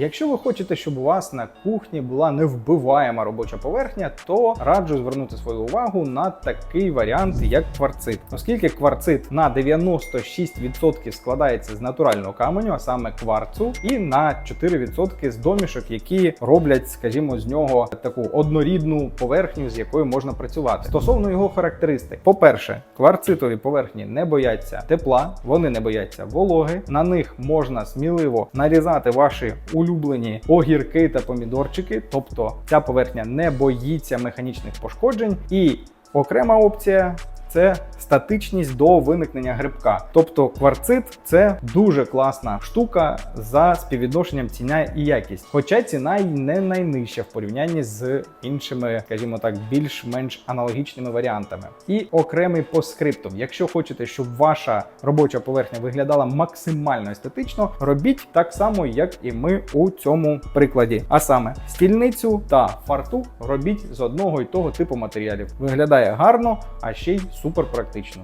Якщо ви хочете, щоб у вас на кухні була невбиваєма робоча поверхня, то раджу звернути свою увагу на такий варіант, як кварцит. Оскільки кварцит на 96% складається з натурального каменю, а саме кварцу, і на 4% з домішок, які роблять, скажімо, з нього таку однорідну поверхню, з якою можна працювати. Стосовно його характеристик, по-перше, кварцитові поверхні не бояться тепла, вони не бояться вологи. На них можна сміливо нарізати ваші улюблені огірки та помідорчики, тобто ця поверхня не боїться механічних пошкоджень. І окрема опція. Це статичність до виникнення грибка. Тобто кварцит це дуже класна штука за співвідношенням ціна і якість. Хоча ціна й не найнижча в порівнянні з іншими, скажімо так, більш-менш аналогічними варіантами. І окремий по скриптум. Якщо хочете, щоб ваша робоча поверхня виглядала максимально естетично, робіть так само, як і ми у цьому прикладі. А саме стільницю та фартух робіть з одного і того типу матеріалів. Виглядає гарно, а ще й супер практично.